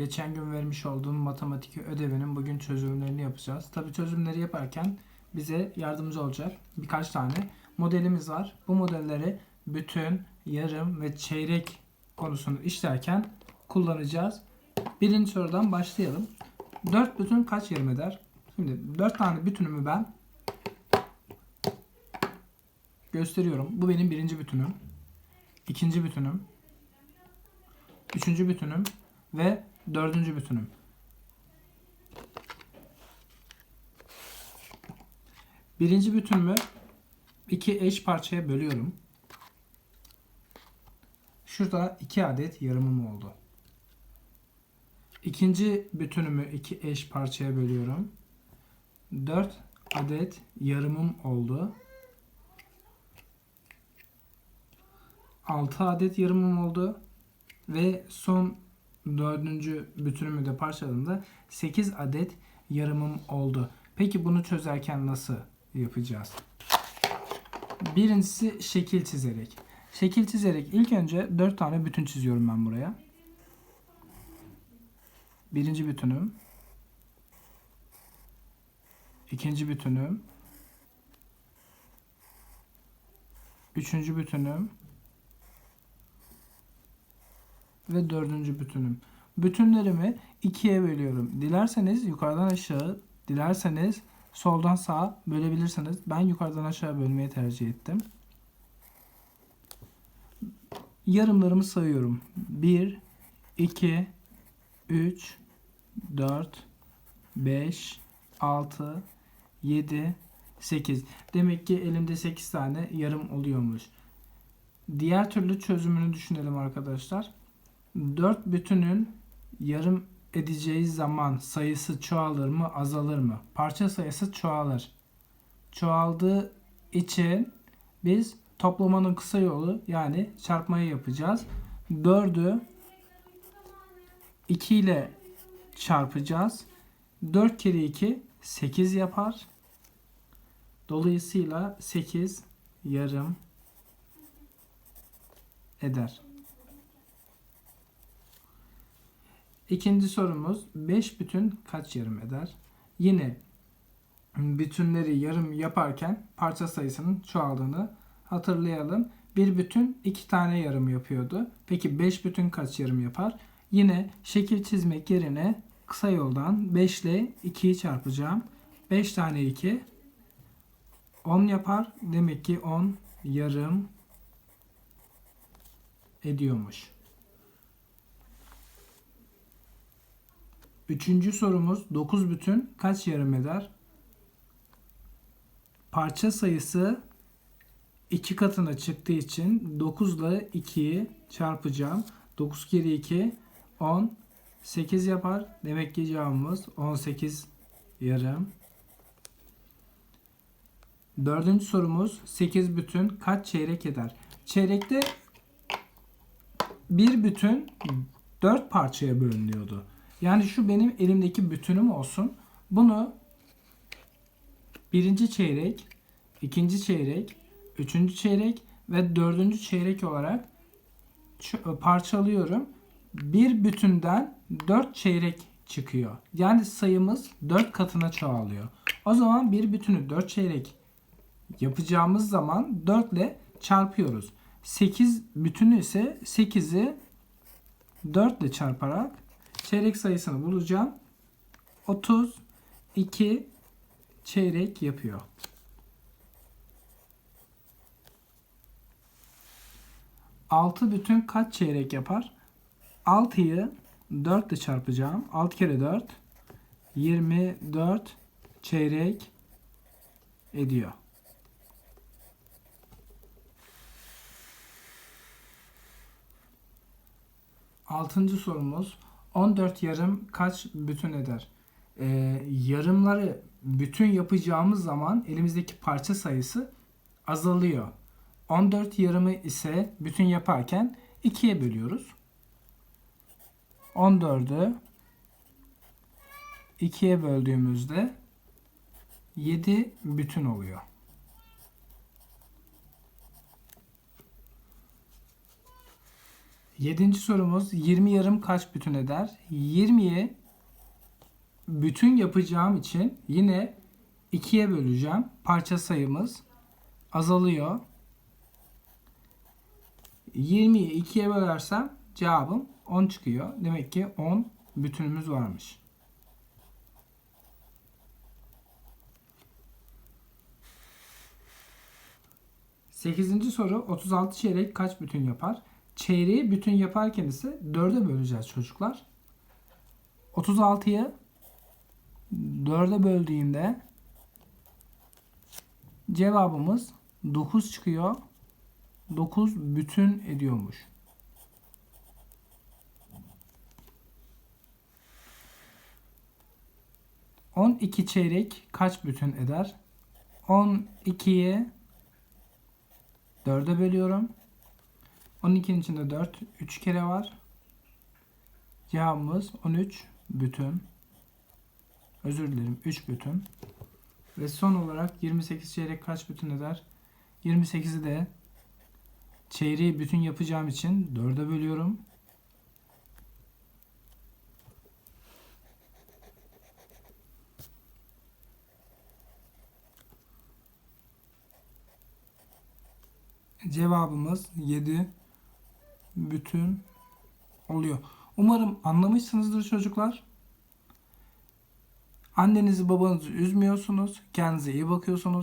Geçen gün vermiş olduğum matematik ödevinin bugün çözümlerini yapacağız. Tabii çözümleri yaparken bize yardımcı olacak birkaç tane modelimiz var. Bu modelleri bütün, yarım ve çeyrek konusunu işlerken kullanacağız. Birinci sorudan başlayalım. 4 bütün kaç yarım eder? Şimdi 4 tane bütünümü ben gösteriyorum. Bu benim birinci bütünüm. ikinci bütünüm. Üçüncü bütünüm ve dördüncü bütünüm. Birinci bütünümü iki eş parçaya bölüyorum. Şurada iki adet yarımım oldu. İkinci bütünümü iki eş parçaya bölüyorum. Dört adet yarımım oldu. 6 adet yarımım oldu. Ve son dördüncü bütünümü de parçaladığımda 8 adet yarımım oldu. Peki bunu çözerken nasıl yapacağız? Birincisi şekil çizerek. Şekil çizerek ilk önce 4 tane bütün çiziyorum ben buraya. Birinci bütünüm. ikinci bütünüm. Üçüncü bütünüm. Ve dördüncü bütünüm. Bütünlerimi ikiye bölüyorum. Dilerseniz yukarıdan aşağı, dilerseniz soldan sağa bölebilirsiniz. Ben yukarıdan aşağı bölmeyi tercih ettim. Yarımlarımı sayıyorum. 1, 2, 3, 4, 5, 6, 7, 8. Demek ki elimde 8 tane yarım oluyormuş. Diğer türlü çözümünü düşünelim arkadaşlar. 4 bütünün yarım edeceği zaman sayısı çoğalır mı azalır mı? Parça sayısı çoğalır. Çoğaldığı için biz toplamanın kısa yolu yani çarpmayı yapacağız. 4'ü 2 ile çarpacağız. 4 kere 2 8 yapar. Dolayısıyla 8 yarım eder. İkinci sorumuz 5 bütün kaç yarım eder? Yine bütünleri yarım yaparken parça sayısının çoğaldığını hatırlayalım. Bir bütün iki tane yarım yapıyordu. Peki 5 bütün kaç yarım yapar? Yine şekil çizmek yerine kısa yoldan 5 ile 2'yi çarpacağım. 5 tane 2 10 yapar. Demek ki 10 yarım ediyormuş. Üçüncü sorumuz 9 bütün kaç yarım eder? Parça sayısı 2 katına çıktığı için 9 ile 2'yi çarpacağım. 9 kere 2 10 8 yapar. Demek ki cevabımız 18 yarım. Dördüncü sorumuz 8 bütün kaç çeyrek eder? Çeyrekte bir bütün 4 parçaya bölünüyordu. Yani şu benim elimdeki bütünüm olsun. Bunu birinci çeyrek, ikinci çeyrek, üçüncü çeyrek ve dördüncü çeyrek olarak parçalıyorum. Bir bütünden dört çeyrek çıkıyor. Yani sayımız dört katına çoğalıyor. O zaman bir bütünü dört çeyrek yapacağımız zaman 4 ile çarpıyoruz. 8 bütünü ise 8'i 4 ile çarparak çeyrek sayısını bulacağım. 32 çeyrek yapıyor. Altı bütün kaç çeyrek yapar? 6'yı 4 ile çarpacağım. 6 kere 4 24 çeyrek ediyor. Altıncı sorumuz 14 yarım kaç bütün eder? Ee, yarımları bütün yapacağımız zaman elimizdeki parça sayısı azalıyor. 14 yarımı ise bütün yaparken 2'ye bölüyoruz. 14'ü 2'ye böldüğümüzde 7 bütün oluyor. Yedinci sorumuz 20 yarım kaç bütün eder? 20'yi bütün yapacağım için yine 2'ye böleceğim. Parça sayımız azalıyor. 20'yi 2'ye bölersem cevabım 10 çıkıyor. Demek ki 10 bütünümüz varmış. Sekizinci soru 36 çeyrek kaç bütün yapar? Çeyreği bütün yaparken ise 4'e böleceğiz çocuklar. 36'yı 4'e böldüğünde cevabımız 9 çıkıyor. 9 bütün ediyormuş. On iki çeyrek kaç bütün eder? 12'yi 4'e bölüyorum. 12'nin içinde 4 3 kere var. Cevabımız 13 bütün. Özür dilerim 3 bütün. Ve son olarak 28 çeyrek kaç bütün eder? 28'i de çeyreği bütün yapacağım için 4'e bölüyorum. Cevabımız 7 bütün oluyor. Umarım anlamışsınızdır çocuklar. Annenizi babanızı üzmüyorsunuz. Kendinize iyi bakıyorsunuz.